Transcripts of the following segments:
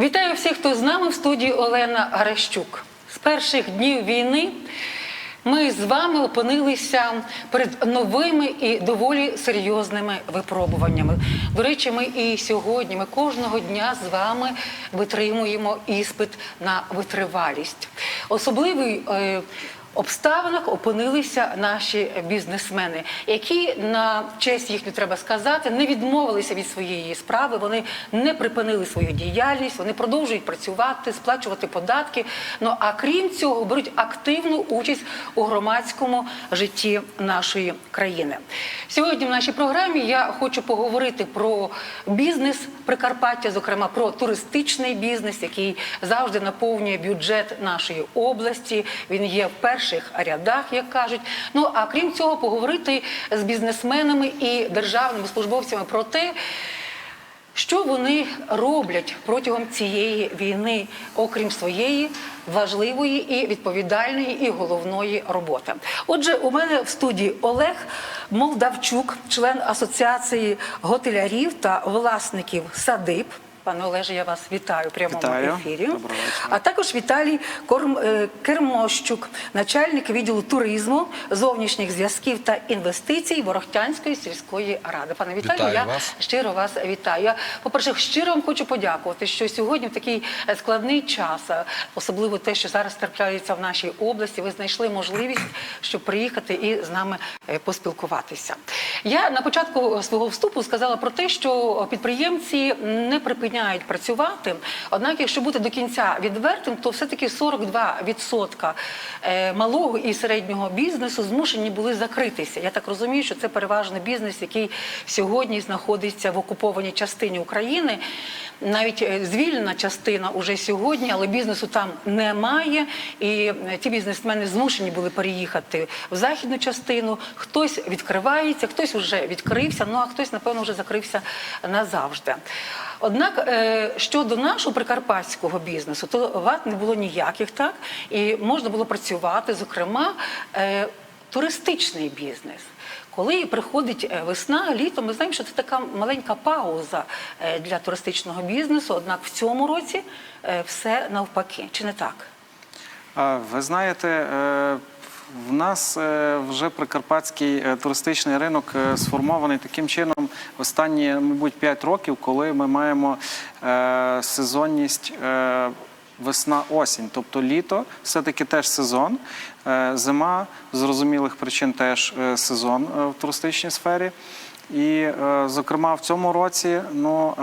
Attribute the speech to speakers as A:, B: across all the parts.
A: Вітаю всіх, хто з нами в студії Олена Гарещук. З перших днів війни ми з вами опинилися перед новими і доволі серйозними випробуваннями. До речі, ми і сьогодні, ми кожного дня з вами витримуємо іспит на витривалість. Особливий е, обставинах опинилися наші бізнесмени, які на честь їхню треба сказати, не відмовилися від своєї справи. Вони не припинили свою діяльність, вони продовжують працювати, сплачувати податки. Ну а крім цього, беруть активну участь у громадському житті нашої країни. Сьогодні в нашій програмі я хочу поговорити про бізнес Прикарпаття, зокрема про туристичний бізнес, який завжди наповнює бюджет нашої області. Він є в перших рядах, як кажуть. Ну а крім цього, поговорити з бізнесменами і державними службовцями про те. Що вони роблять протягом цієї війни, окрім своєї важливої і відповідальної і головної роботи? Отже, у мене в студії Олег Молдавчук, член асоціації готелярів та власників садиб. Пане Олеже, я вас вітаю в прямому
B: Вітаю.
A: ефірі.
B: Доброго.
A: А також Віталій Корм... е, Кермощук, начальник відділу туризму, зовнішніх зв'язків та інвестицій Ворохтянської сільської ради. Пане Віталію,
C: Вітаю
A: я
C: вас.
A: щиро вас вітаю. Я, по-перше, щиро вам хочу подякувати, що сьогодні в такий е, складний час, е, особливо те, що зараз трапляється в нашій області, ви знайшли можливість, щоб приїхати і з нами поспілкуватися. Я на початку свого вступу сказала про те, що підприємці не припиняють працювати. Однак, якщо бути до кінця відвертим, то все-таки 42% е, малого і середнього бізнесу змушені були закритися. Я так розумію, що це переважно бізнес, який сьогодні знаходиться в окупованій частині України. Навіть е, звільнена частина уже сьогодні, але бізнесу там немає. І е, ті бізнесмени змушені були переїхати в західну частину. Хтось відкривається, хтось вже відкрився, ну а хтось, напевно, вже закрився назавжди. Однак е, щодо нашого прикарпатського бізнесу, то ват не було ніяких, так і можна було працювати, зокрема, туристичний бізнес. Коли приходить е, весна, літо, ми знаємо, що це така маленька пауза е, для туристичного бізнесу. Однак в цьому році е, все навпаки, чи не так?
B: Ви знаєте, в нас вже прикарпатський туристичний ринок сформований таким чином останні, мабуть, 5 років, коли ми маємо сезонність. Е, Весна-осінь, тобто літо, все-таки теж сезон. Е, Зима з зрозумілих причин теж е, сезон е, в туристичній сфері. І, зокрема, в цьому році ну,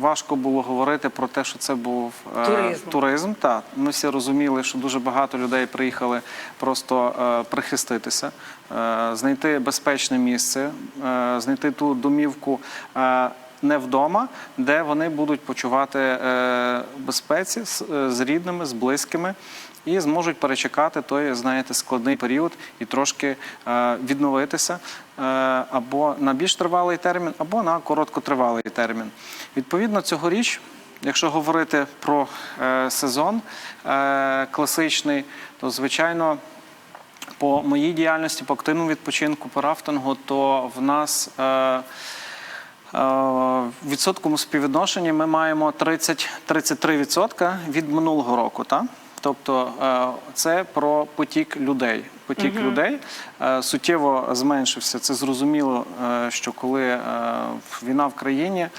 B: важко було говорити про те, що це був
A: Туризм.
B: туризм. Так, ми всі розуміли, що дуже багато людей приїхали просто прихиститися, знайти безпечне місце, знайти ту домівку. Не вдома, де вони будуть почувати е, безпеці з, е, з рідними, з близькими, і зможуть перечекати той, знаєте, складний період і трошки е, відновитися е, або на більш тривалий термін, або на короткотривалий термін. Відповідно, цьогоріч Якщо говорити про сезон класичний, то звичайно по моїй діяльності, по активному відпочинку, по рафтингу, то в нас в відсотковому співвідношенні ми маємо 30-33% від минулого року. Так? Тобто е, це про потік людей. Потік людей е, суттєво зменшився. Це зрозуміло, е, що коли е, війна в країні, е,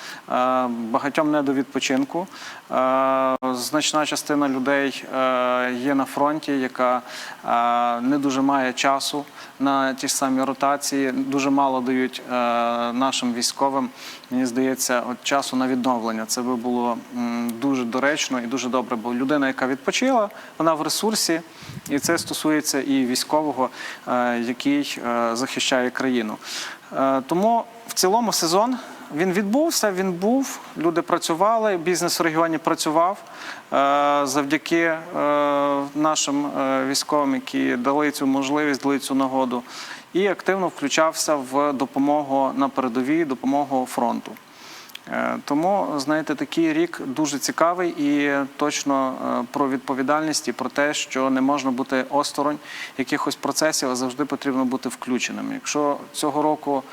B: багатьом не до відпочинку. Е, Значна частина людей е, є на фронті, яка е, не дуже має часу на ті ж самі ротації. Дуже мало дають е, нашим військовим. Мені здається, от часу на відновлення. Це би було дуже доречно і дуже добре. Бо людина, яка відпочила, вона в ресурсі, і це стосується і військового, е, який е, захищає країну. Тому в цілому сезон. Він відбувся, він був, люди працювали, бізнес в регіоні працював е, завдяки е, нашим е, військовим, які дали цю можливість, дали цю нагоду, і активно включався в допомогу на передовій, допомогу фронту. Тому, знаєте, такий рік дуже цікавий і точно про відповідальність і про те, що не можна бути осторонь якихось процесів, а завжди потрібно бути включеним. Якщо цього року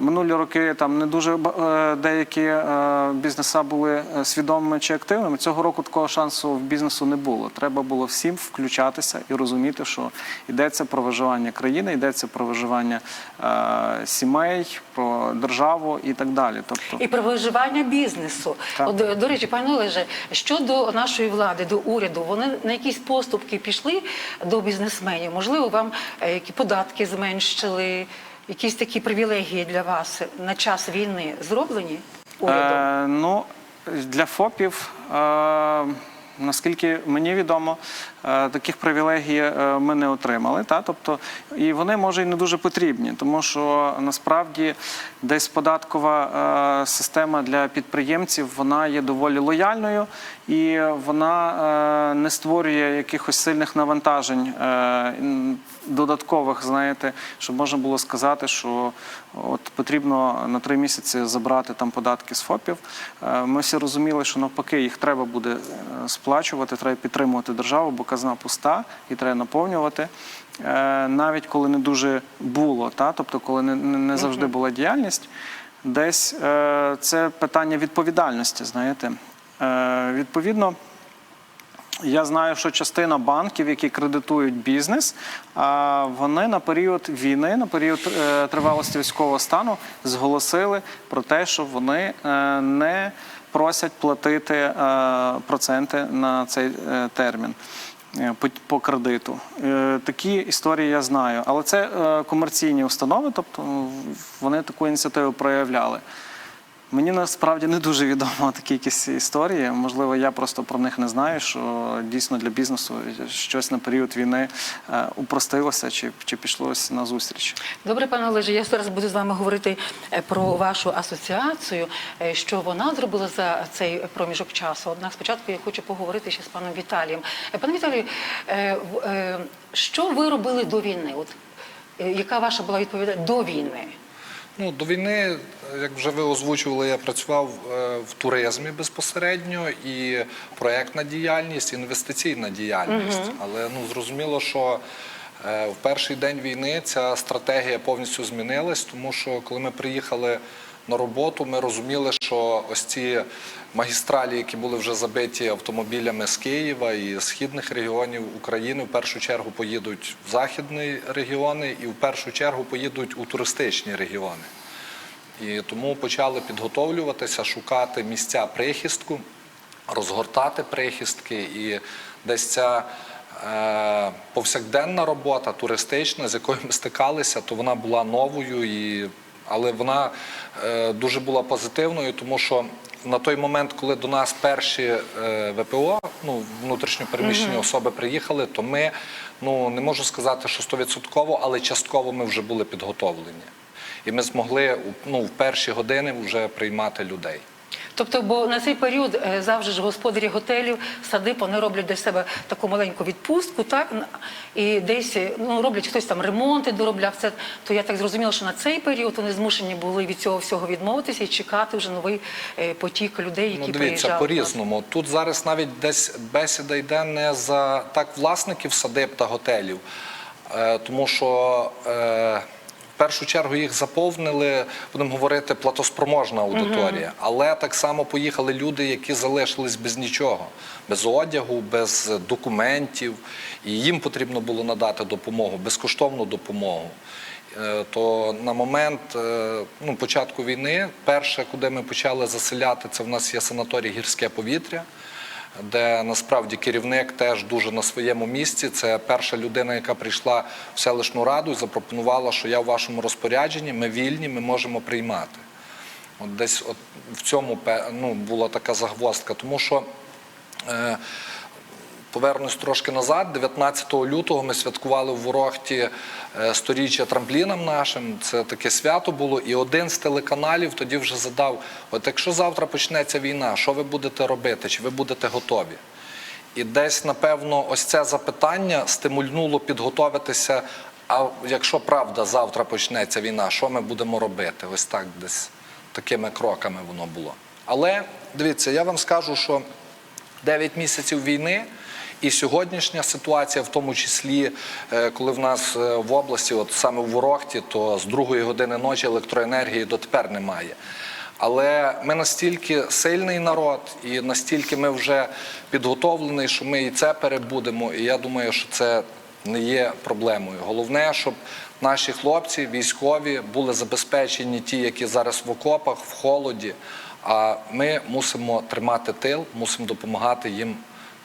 B: Минулі роки там не дуже е, деякі е, бізнеса були е, свідомими чи активними. Цього року такого шансу в бізнесу не було. Треба було всім включатися і розуміти, що йдеться про виживання країни, йдеться про виживання е, сімей, про державу і так далі. Тобто
A: І про виживання бізнесу.
B: Так.
A: От, до- до речі, пане Олеже, щодо нашої влади, до уряду, вони на якісь поступки пішли до бізнесменів? Можливо, вам е, які податки зменшили, якісь такі привілегії для вас на час війни зроблені урядом?
B: Е, ну, для ФОПів, е, наскільки мені відомо, е, таких привілегій е, ми не отримали. Та? Тобто, і вони, може, і не дуже потрібні, тому що насправді десь податкова е, система для підприємців вона є доволі лояльною і вона е, не створює якихось сильних навантажень е, додаткових, знаєте, щоб можна було сказати, що от потрібно на три місяці забрати там податки з ФОПів. Е, Ми всі розуміли, що навпаки їх треба буде сплачувати, треба підтримувати державу, бо казна пуста і треба наповнювати. Навіть коли не дуже було, та тобто, коли не, не завжди була діяльність, десь е, це питання відповідальності. Знаєте, відповідно. Я знаю, що частина банків, які кредитують бізнес, а, вони на період війни, на період е, тривалості військового стану, зголосили про те, що вони е, не просять платити е, проценти на цей е, термін. е, по- кредиту Е, такі історії я знаю, але це е, комерційні установи, тобто вони таку ініціативу проявляли. Мені насправді не дуже відомо такі якісь історії. Можливо, я просто про них не знаю, що дійсно для бізнесу щось на період війни е, упростилося чи, чи пішлось на зустріч.
A: Добре, пане Олеже, я зараз буду з вами говорити е, про вашу асоціацію, е, що вона зробила за цей проміжок часу. Однак спочатку я хочу поговорити ще з паном Віталієм. Пане Віталію, що ви робили до війни? От яка ваша була відповідальність до війни?
C: Ну, до війни, як вже ви озвучували, я працював е, в туризмі безпосередньо і проектна діяльність, інвестиційна діяльність. Але ну зрозуміло, що е, в перший день війни ця стратегія повністю змінилась, тому що коли ми приїхали на роботу, ми розуміли, що ось ці магістралі, які були вже забиті автомобілями з Києва і східних регіонів України, в першу чергу поїдуть в західні регіони і в першу чергу поїдуть у туристичні регіони. І тому почали підготовлюватися, шукати місця прихистку, розгортати прихистки. І десь ця е, повсякденна робота туристична, з якою ми стикалися, то вона була новою, і, але вона е, дуже була позитивною, тому що на той момент, коли до нас перші е, ВПО, ну внутрішньо переміщені особи приїхали, то ми ну не можу сказати, що стовідсотково, але частково ми вже були підготовлені. І ми змогли ну, в перші години вже приймати людей.
A: Тобто, бо на цей період е, завжди ж господарі готелів, садиб, вони роблять для себе таку маленьку відпустку, так і десь е, ну роблять хтось там ремонти, доробляв це. То я так зрозуміла, що на цей період вони змушені були від цього всього відмовитися і чекати вже новий е, потік людей, які
C: Ну, дивіться,
A: приїжджали.
C: по-різному. Тут зараз навіть десь бесіда йде не за так власників садиб та готелів, тому що е, першу чергу їх заповнили, будемо говорити, платоспроможна аудиторія. Але так само поїхали люди, які залишились без нічого, без одягу, без документів, і їм потрібно було надати допомогу, безкоштовну допомогу. Е, то на момент е, ну, початку війни, перше, куди ми почали заселяти, це в нас є санаторій гірське повітря, де насправді керівник теж дуже на своєму місці. Це перша людина, яка прийшла в селищну раду і запропонувала, що я в вашому розпорядженні, ми вільні, ми можемо приймати. От десь от в цьому ну, була така загвоздка, тому що. Е, Повернусь трошки назад. 19 лютого ми святкували в Ворохті е, сторіччя трамплінам нашим. Це таке свято було. І один з телеканалів тоді вже задав: от якщо завтра почнеться війна, що ви будете робити? Чи ви будете готові? І десь, напевно, ось це запитання стимульнуло підготуватися. А якщо правда завтра почнеться війна, що ми будемо робити? Ось так десь такими кроками воно було. Але дивіться, я вам скажу, що 9 місяців війни, І сьогоднішня ситуація, в тому числі, е, коли в нас е, в області, от саме в Ворохті, то з другої години ночі електроенергії дотепер немає. Але ми настільки сильний народ, і настільки ми вже підготовлені, що ми і це перебудемо. І я думаю, що це не є проблемою. Головне, щоб наші хлопці, військові, були забезпечені ті, які зараз в окопах, в холоді. А ми мусимо тримати тил, мусимо допомагати їм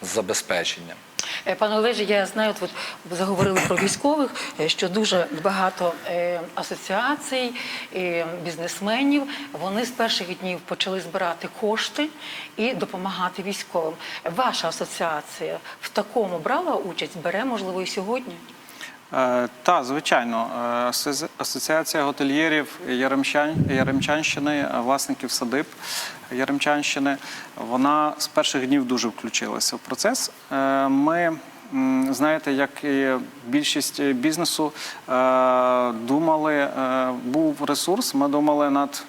C: з забезпеченням.
A: Е, Пане Олеже, я знаю, от, от заговорили про військових, е, що дуже багато е, асоціацій, бізнесменів. Вони з перших днів почали збирати кошти і допомагати військовим. Ваша асоціація в такому брала участь, бере, можливо, і сьогодні?
B: Е, Та, звичайно, Е, асоціація готельєрів Яремчан, Яремчанщини, е, власників садиб Яремчанщини, вона з перших днів дуже включилася в процес. Ми, знаєте, як і більшість бізнесу, думали, був ресурс, ми думали над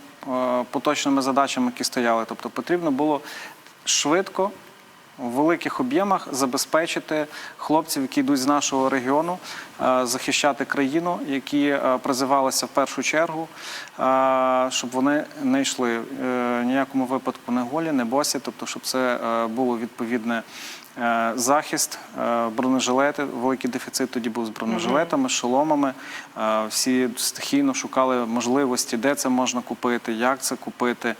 B: поточними задачами, які стояли. Тобто потрібно було швидко в великих об'ємах забезпечити хлопців, які йдуть з нашого регіону, е, захищати країну, які е, призивалися в першу чергу, е, щоб вони не йшли ніякому випадку не голі, не босі, тобто, щоб це було відповідне. Е, Захист, е, бронежилети, великий дефіцит тоді був з бронежилетами, шоломами. Е, Всі стихійно шукали можливості, де це можна купити, як це купити,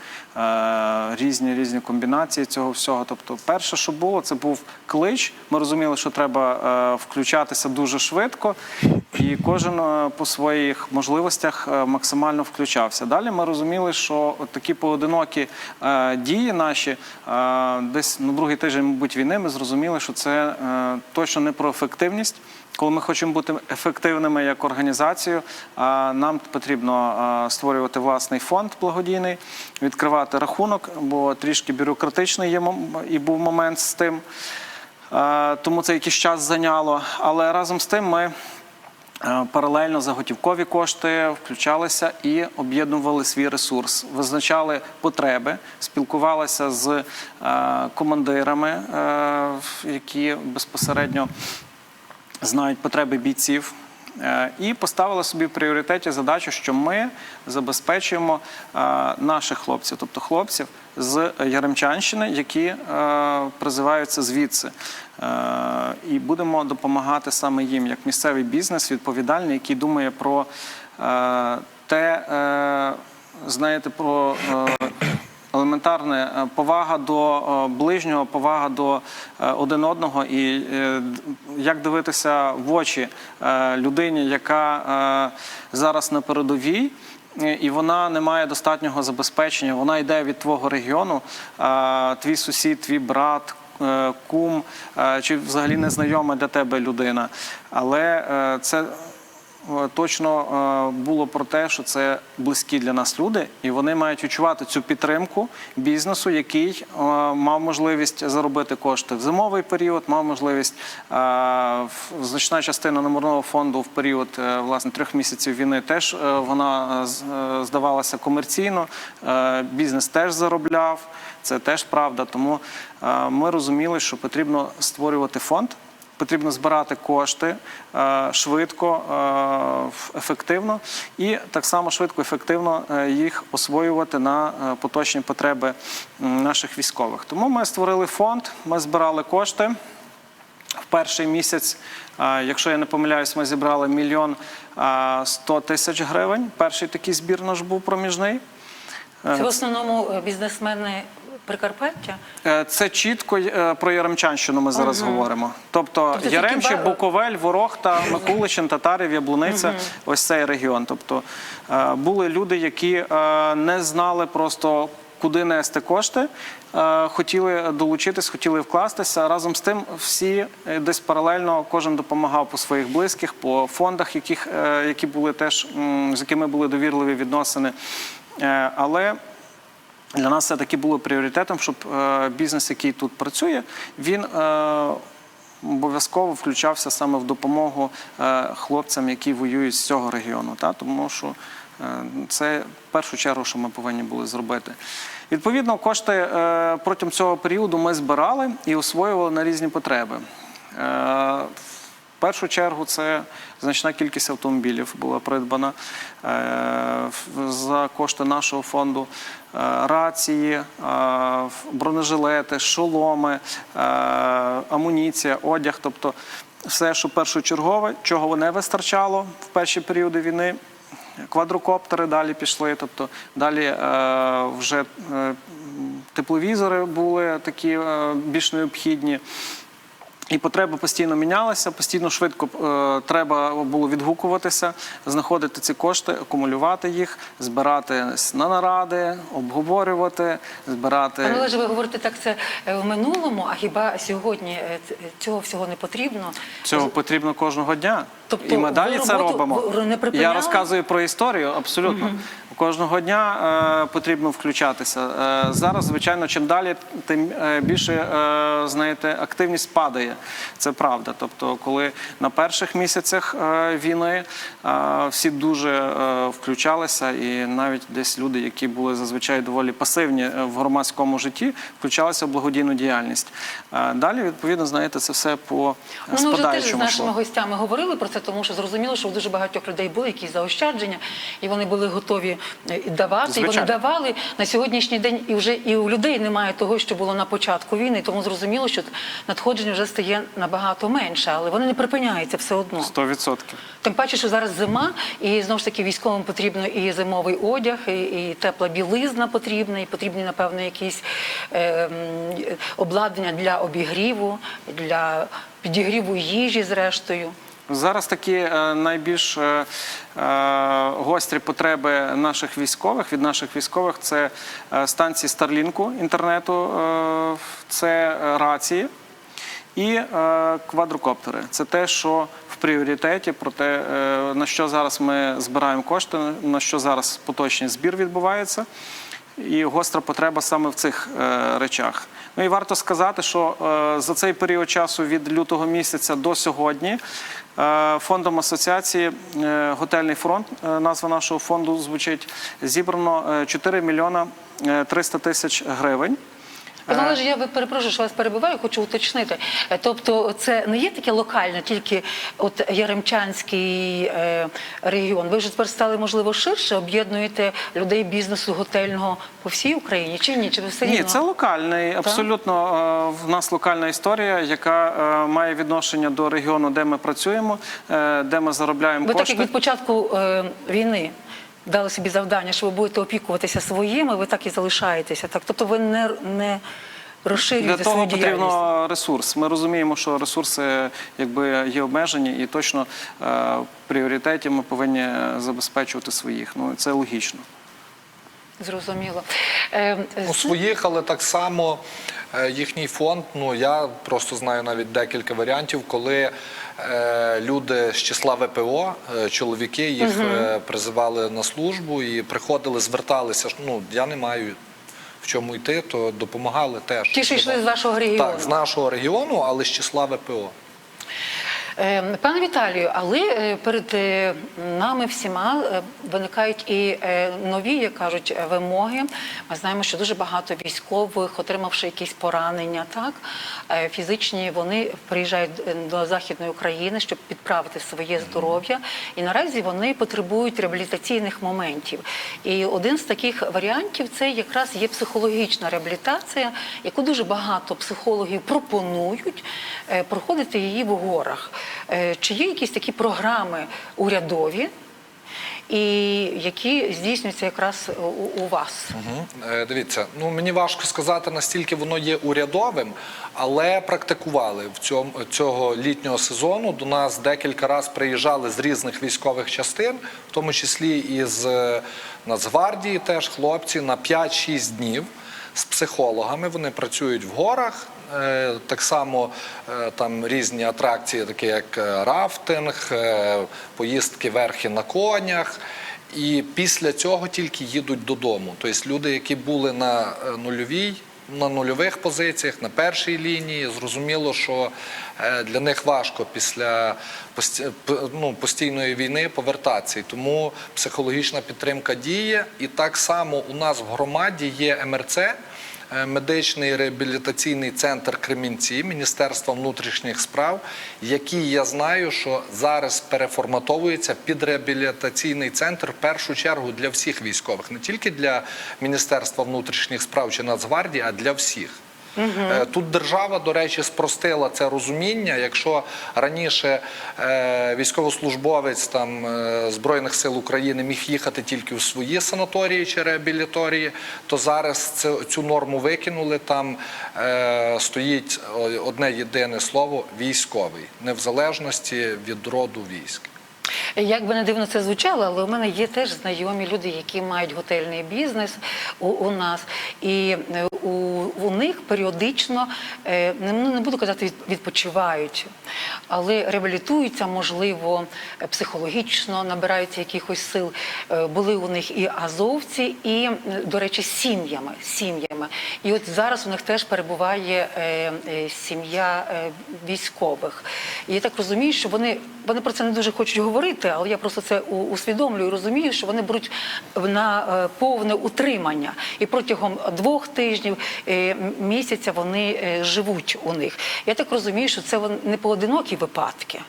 B: різні різні комбінації цього всього. Тобто, перше, що було, це був клич. Ми розуміли, що треба включатися дуже швидко, і кожен е, по своїх можливостях е, максимально включався. Далі ми розуміли, що такі поодинокі е, дії наші десь на другий тиждень, мабуть, війни, ми зрозуміли, що це точно не про ефективність. Коли ми хочемо бути ефективними як організацію, нам потрібно створювати власний фонд благодійний, відкривати рахунок, бо трішки бюрократичний є і був момент з тим. Тому це якийсь час зайняло. Але разом з тим ми паралельно заготівкові кошти включалися і об'єднували свій ресурс, визначали потреби, спілкувалися з е, командирами, е, які безпосередньо знають потреби бійців. Е, І поставили собі в пріоритеті задачу, що ми забезпечуємо е, наших хлопців, тобто хлопців з Яремчанщини, які е, призиваються звідси. І будемо допомагати саме їм, як місцевий бізнес, відповідальний, який думає про те, знаєте, про. Елементарне е, повага до е, ближнього, повага до е, один одного, і як дивитися в очі людині, яка зараз на передовій. І вона не має достатнього забезпечення. Вона йде від твого регіону, твій сусід, твій брат, кум чи взагалі незнайома для тебе людина. Але це точно е, було про те, що це близькі для нас люди, і вони мають відчувати цю підтримку бізнесу, який е, мав можливість заробити кошти в зимовий період, мав можливість е, значна частина номерного фонду в період е, власне трьох місяців війни теж е, вона е, е, здавалася комерційно. Е, Бізнес теж заробляв. Це теж правда. Тому е, ми розуміли, що потрібно створювати фонд. Потрібно збирати кошти е, швидко, е, ефективно і так само швидко, ефективно е, їх освоювати на поточні потреби наших військових. Тому ми створили фонд, ми збирали кошти. В перший місяць, якщо я не помиляюсь, ми зібрали мільйон сто тисяч гривень. Перший такий збір наш був проміжний.
A: Це в основному бізнесмени Прикарпаття.
B: Е, Це чітко е, про Яремчанщину ми зараз говоримо. Тобто,
A: Тобто
B: Яремче,
A: ба-
B: Буковель, Ворохта, Микуличин, Татарів, Яблуниця ось цей регіон. Тобто е, були люди, які не знали просто. Куди нести кошти, хотіли долучитись, хотіли вкластися. Разом з тим, всі десь паралельно кожен допомагав по своїх близьких, по фондах, яких, які були теж з якими були довірливі відносини. Але для нас це таки було пріоритетом, щоб е, бізнес, який тут працює, він е, обов'язково включався саме в допомогу е, хлопцям, які воюють з цього регіону. Тому що це першу чергу, що ми повинні були зробити. Відповідно, кошти протягом цього періоду ми збирали і освоювали на різні потреби. Першу чергу це значна кількість автомобілів була придбана е, за кошти нашого фонду. Е, Рації, е, бронежилети, шоломи, амуніція, одяг, тобто все, що першочергове, чого не вистачало в перші періоди війни. Квадрокоптери далі пішли, тобто далі вже тепловізори були такі більш необхідні. І потреби постійно мінялися, постійно швидко е, треба було відгукуватися, знаходити ці кошти, акумулювати їх, збирати на наради, обговорювати, збирати.
A: Пане Олеже, ви говорите так це е, в минулому, а хіба сьогодні е, цього всього не потрібно?
B: Цього потрібно кожного дня.
A: Тобто
B: і ми далі це робимо.
A: не?
B: Я розказую про історію абсолютно. Кожного дня е, потрібно включатися. Е, зараз, звичайно, чим далі, тим е, більше знаєте, активність падає. Це правда. Тобто, коли на перших місяцях війни всі дуже включалися, і навіть десь люди, які були зазвичай доволі пасивні в громадському житті, включалися в благодійну діяльність. Далі, відповідно, знаєте, це все по
A: Ну, ми вже теж з нашими гостями говорили про це, тому що зрозуміло, що у дуже багатьох людей були якісь заощадження, і вони були готові давати. І вони давали на сьогоднішній день, і вже і у людей немає того, що було на початку війни. Тому зрозуміло, що надходження вже стає набагато менше, але вони не припиняються все одно.
B: 100%.
A: Тим паче, що зараз зима, і знову ж таки військовим потрібно і зимовий одяг, і, і тепла білизна потрібна, і потрібні, напевно, якісь е, обладнання для обігріву, для підігріву їжі, зрештою.
B: Зараз такі е, найбільш е, е, гострі потреби наших військових від наших військових це станції Старлінку інтернету, це рації і квадрокоптери. Це те, що в пріоритеті, про те, на що зараз ми збираємо кошти, на що зараз поточний збір відбувається. І гостра потреба саме в цих речах. Ну і варто сказати, що е, за цей період часу від лютого місяця до сьогодні е, фондом асоціації е, Готельний фронт, назва нашого фонду звучить, зібрано е, 4 мільйона е, 300 тисяч гривень.
A: Пане Олеже, я перепрошую, що вас перебиваю, хочу уточнити. Е, Тобто, це не є таке локальне, тільки от Яремчанський е, регіон. Ви вже тепер стали можливо ширше, об'єднуєте людей бізнесу готельного по всій Україні чи ні? Чи ви все
B: Ні,
A: рівно?
B: це локальний, абсолютно е, в нас локальна історія, яка е, має відношення до регіону, де ми працюємо, е, де ми заробляємо
A: Ви так як від початку е, війни дали собі завдання, що ви будете опікуватися своїми, ви так і залишаєтеся. Так, тобто ви не, не розширюєте
B: Для того
A: свою діяльність.
B: ресурс. Ми розуміємо, що ресурси якби є обмежені, і точно е, в пріоритеті ми повинні забезпечувати своїх. Ну це логічно.
A: Зрозуміло. Е,
C: Ну, своїх, але так само е, їхній фонд. Ну я просто знаю навіть декілька варіантів, коли е, люди з числа ВПО, чоловіки їх е, призивали на службу і приходили, зверталися. Ну я не маю в чому йти, то допомагали теж.
A: Ті, що йшли з вашого регіону.
C: Так, з нашого регіону, але з числа ВПО.
A: Е, Пане Віталію, але е, перед е, нами всіма виникають і нові, як кажуть, вимоги. Ми знаємо, що дуже багато військових, отримавши якісь поранення, так фізичні, вони приїжджають до західної України, щоб підправити своє здоров'я. І наразі вони потребують реабілітаційних моментів. І один з таких варіантів це якраз є психологічна реабілітація, яку дуже багато психологів пропонують проходити її в горах. Е, Чи є якісь такі програми урядові, і які здійснюються якраз у, у вас?
C: Е, Дивіться, ну мені важко сказати, настільки воно є урядовим, але практикували в цьому цього літнього сезону. До нас декілька разів приїжджали з різних військових частин, в тому числі із е, Нацгвардії, теж хлопці на 5-6 днів. З психологами вони працюють в горах. Е, Так само е, там різні атракції, такі як е, рафтинг, поїздки верхи на конях. І після цього тільки їдуть додому. Тобто люди, які були на нульовій, на нульових позиціях, на першій лінії, зрозуміло, що для них важко після ну, постійної війни повертатися. І тому психологічна підтримка діє. І так само у нас в громаді є МРЦ. Е, медичний реабілітаційний центр Кремінці Міністерства внутрішніх справ, який я знаю, що зараз переформатовується під реабілітаційний центр в першу чергу для всіх військових, не тільки для Міністерства внутрішніх справ чи Нацгвардії, а для всіх. Е, Тут держава, до речі, спростила це розуміння. Якщо раніше е, військовослужбовець там е, збройних сил України міг їхати тільки в свої санаторії чи реабіліторії, то зараз цю норму викинули. Там стоїть одне єдине слово військовий, не в залежності від роду військ.
A: Як би не дивно це звучало, але у мене є теж знайомі люди, які мають готельний бізнес у, у нас, і е, у, у них періодично е, не, ну, не буду казати, від- відпочивають, але реабілітуються, можливо, психологічно, набираються якихось сил. Е, Були у них і азовці, і, до речі, сім'ями. сім'ями. І от зараз у них теж перебуває сім'я військових. І я так розумію, що вони, вони про це не дуже хочуть говорити, але я просто це усвідомлюю і розумію, що вони беруть на е, повне утримання. І протягом двох тижнів е, місяця вони е, живуть у них. Я так розумію, що це не поодинокі випадки.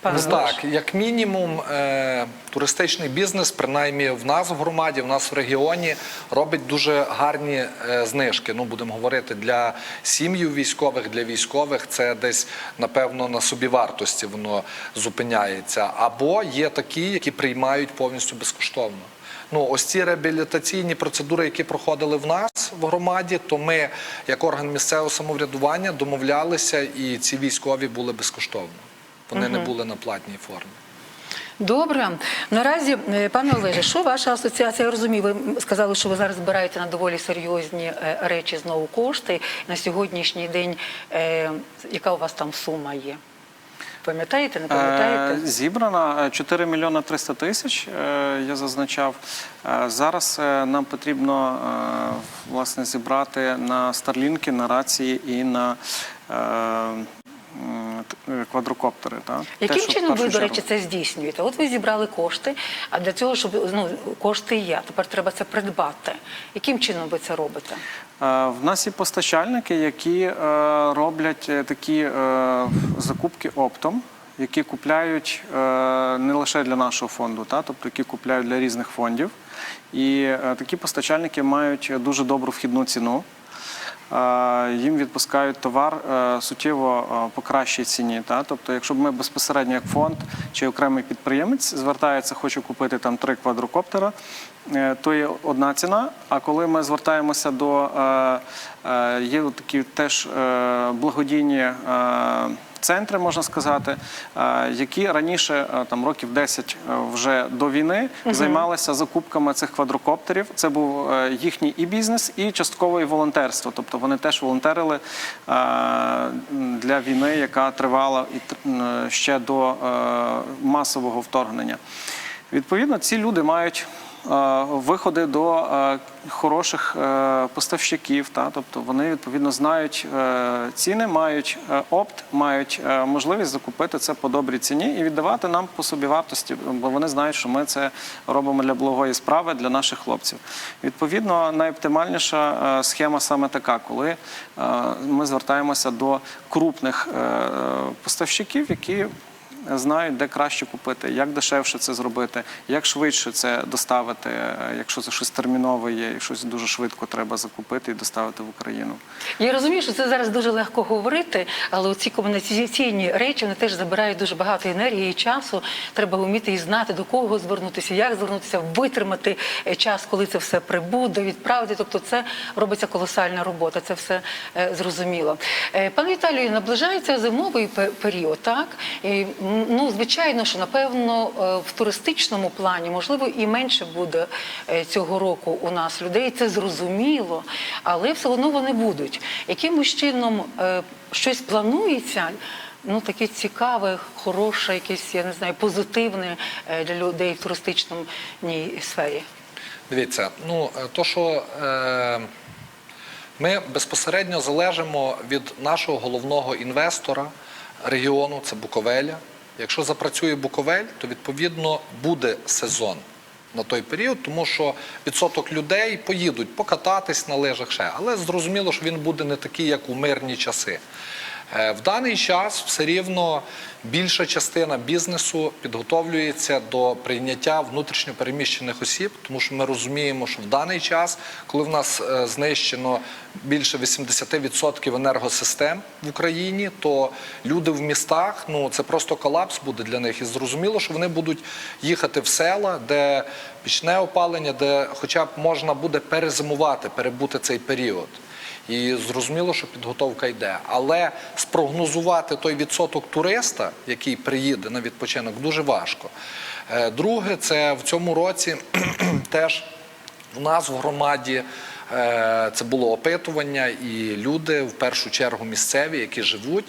A: Пане
C: Ну, так, як мінімум, е, туристичний бізнес, принаймні в нас в громаді, в нас в регіоні, робить дуже гарні е, знижки. Ну, будемо говорити, для сім'їв військових, для військових це десь, напевно, на собівартості воно зупиняється. Або є такі, які приймають повністю безкоштовно. Ну, ось ці реабілітаційні процедури, які проходили в нас в громаді, то ми, як орган місцевого самоврядування, домовлялися, і ці військові були безкоштовно. Вони не були на платній формі.
A: Добре. Наразі, е, пане Олеже, що ваша асоціація? Я розумію, ви сказали, що ви зараз збираєте на доволі серйозні е, речі знову кошти. На сьогоднішній день е, яка у вас там сума є? Пам'ятаєте, не пам'ятаєте?
B: Зібрано е, 4 мільйони 300 тисяч, я зазначав. Зараз нам потрібно власне зібрати на старлінки, на рації і на квадрокоптери. та.
A: Яким
B: в
A: чином ви, до речі, це здійснюєте? От ви зібрали кошти, а для цього, щоб ну, кошти є, тепер треба це придбати. Яким чином ви це робите?
B: Е, В нас є постачальники, які е, роблять е, такі е, закупки оптом, які купляють е, не лише для нашого фонду, та, тобто які купляють для різних фондів. І е, такі постачальники мають дуже добру вхідну ціну. Е, Їм відпускають товар е, суттєво е, по кращій ціні. Та? Тобто, якщо б ми безпосередньо як фонд чи окремий підприємець звертається, хоче купити там три квадрокоптера, то є одна ціна. А коли ми звертаємося до є такі теж благодійні. Центри можна сказати, е, які раніше е, там років 10 е, вже до війни займалися закупками цих квадрокоптерів. Це був їхній і бізнес, і частково і волонтерство. Тобто вони теж волонтерили для війни, яка тривала ще до масового вторгнення. Відповідно, ці люди мають виходи до е, хороших е, поставщиків. Та? Тобто вони відповідно знають е, ціни, мають е, опт, мають е, можливість закупити це по добрій ціні і віддавати нам по собівартості, бо вони знають, що ми це робимо для благої справи для наших хлопців. Відповідно, найоптимальніша е, схема саме така, коли е, ми звертаємося до крупних е, поставщиків, які знають, де краще купити, як дешевше це зробити, як швидше це доставити, е, якщо це щось термінове є, і щось дуже швидко треба закупити і доставити в Україну.
A: Я розумію, що це зараз дуже легко говорити, але ці комунікаційні речі вони теж забирають дуже багато енергії і часу. Треба вміти і знати, до кого звернутися, як звернутися, витримати е, час, коли це все прибуде, відправити. Тобто, це робиться колосальна робота. Це все е, зрозуміло. Пане Віталію, наближається зимовий період, так? І, ну, звичайно, що напевно е, в туристичному плані можливо і менше буде е, цього року у нас людей. Це зрозуміло, але все одно вони будуть. Якимось чином е, щось планується. Ну, таке цікаве, хороше, якесь, я не знаю, позитивне для людей в туристичному сфері.
C: Дивіться, ну то, що е, ми безпосередньо залежимо від нашого головного інвестора регіону, це Буковеля. Якщо запрацює Буковель, то відповідно буде сезон. на той період, тому що відсоток людей поїдуть покататись на лижах ще, але зрозуміло, що він буде не такий, як у мирні часи. Е, В даний час все рівно більша частина бізнесу підготовлюється до прийняття внутрішньопереміщених осіб, тому що ми розуміємо, що в даний час, коли в нас е, знищено більше 80% енергосистем в Україні, то люди в містах ну це просто колапс буде для них. І зрозуміло, що вони будуть їхати в села, де пічне опалення, де хоча б можна буде перезимувати, перебути цей період. І зрозуміло, що підготовка йде. Але спрогнозувати той відсоток туриста, який приїде на відпочинок, дуже важко. Е, Друге, це в цьому році теж у нас в громаді е, це було опитування, і люди, в першу чергу місцеві, які живуть,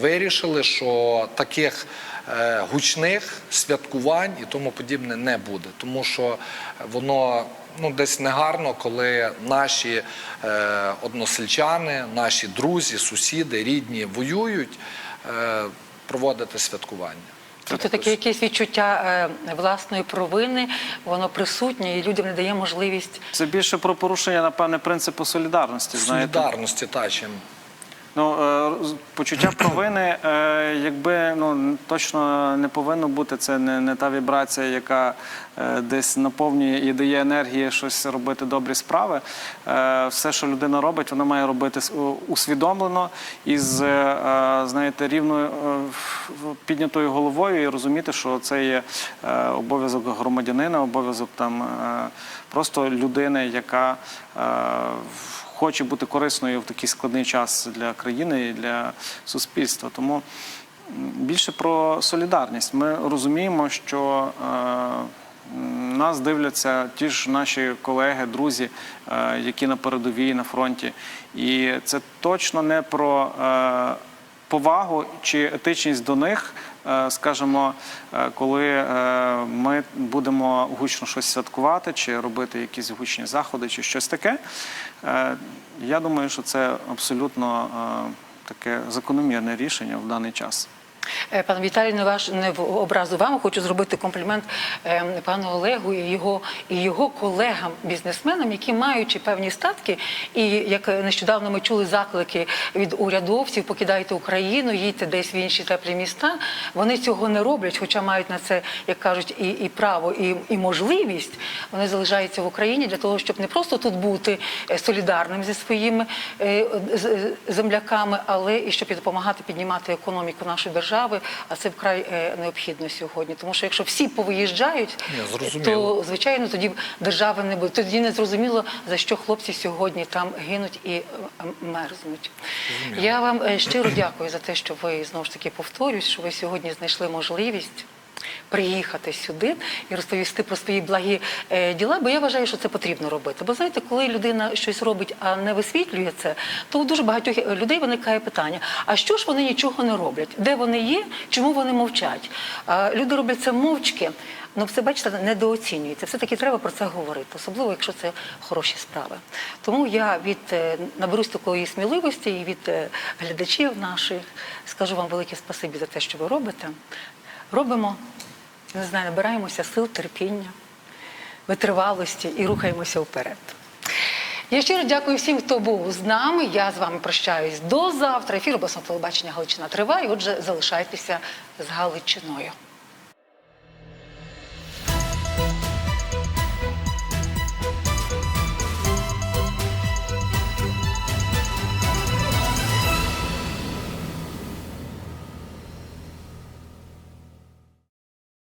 C: вирішили, що таких е, гучних святкувань і тому подібне не буде, тому що воно ну, десь негарно, коли наші односельчани, наші друзі, сусіди, рідні воюють, проводити святкування.
A: Тобто таке якесь відчуття е, власної провини, воно присутнє, і людям не дає можливість
B: Це більше про порушення, напевне, принципу солідарності. Знаєте,
C: Солідарності та чим.
B: Ну, е, почуття провини, е, якби ну точно не повинно бути. Це не, не та вібрація, яка е, десь наповнює і дає енергії щось робити добрі справи. Все, що людина робить, вона має робити усвідомлено і з знаєте, рівною піднятою головою і розуміти, що це є обов'язок громадянина, обов'язок там просто людини, яка хоче бути корисною в такий складний час для країни і для суспільства. Тому більше про солідарність. Ми розуміємо, що е, нас дивляться ті ж наші колеги, друзі, е, які на передовій на фронті. І це точно не про е, повагу чи етичність до них, скажімо, е, коли е, ми будемо гучно щось святкувати, чи робити якісь гучні заходи, чи щось таке. Е, Я думаю, що це абсолютно е, таке закономірне рішення в даний час.
A: Е, Пане Віталій, не ваш не в образу вам. Хочу зробити комплімент е, пану Олегу і його і його колегам, бізнесменам, які маючи певні статки, і як нещодавно ми чули заклики від урядовців, покидайте Україну, їдьте десь в інші теплі міста. Вони цього не роблять, хоча мають на це, як кажуть, і, і право, і, і можливість. Вони залишаються в Україні для того, щоб не просто тут бути е, солідарним зі своїми земляками, але і щоб допомагати піднімати економіку нашої держави. А це вкрай е, необхідно сьогодні. Тому що якщо всі повиїжджають,
C: Ні,
A: то звичайно тоді держави не буде. Тоді не зрозуміло за що хлопці сьогодні там гинуть і е, мерзнуть. Я вам е, щиро дякую за те, що ви знову ж таки повторюсь, що ви сьогодні знайшли можливість. Приїхати сюди і розповісти про свої благі е, діла, бо я вважаю, що це потрібно робити. Бо знаєте, коли людина щось робить, а не висвітлює це, то у дуже багатьох людей виникає питання: а що ж вони нічого не роблять? Де вони є? Чому вони мовчать? Люди роблять це мовчки. Ну, це бачите, недооцінюється. Все таки треба про це говорити, особливо якщо це хороші справи. Тому я від е, наберусь такої сміливості і від е, глядачів наших скажу вам велике спасибі за те, що ви робите. Робимо, не знаю, набираємося сил, терпіння, витривалості і рухаємося вперед. Я щиро дякую всім, хто був з нами. Я з вами прощаюсь до завтра. Ефір обласного телебачення Галичина триває. Отже, залишайтеся з Галичиною.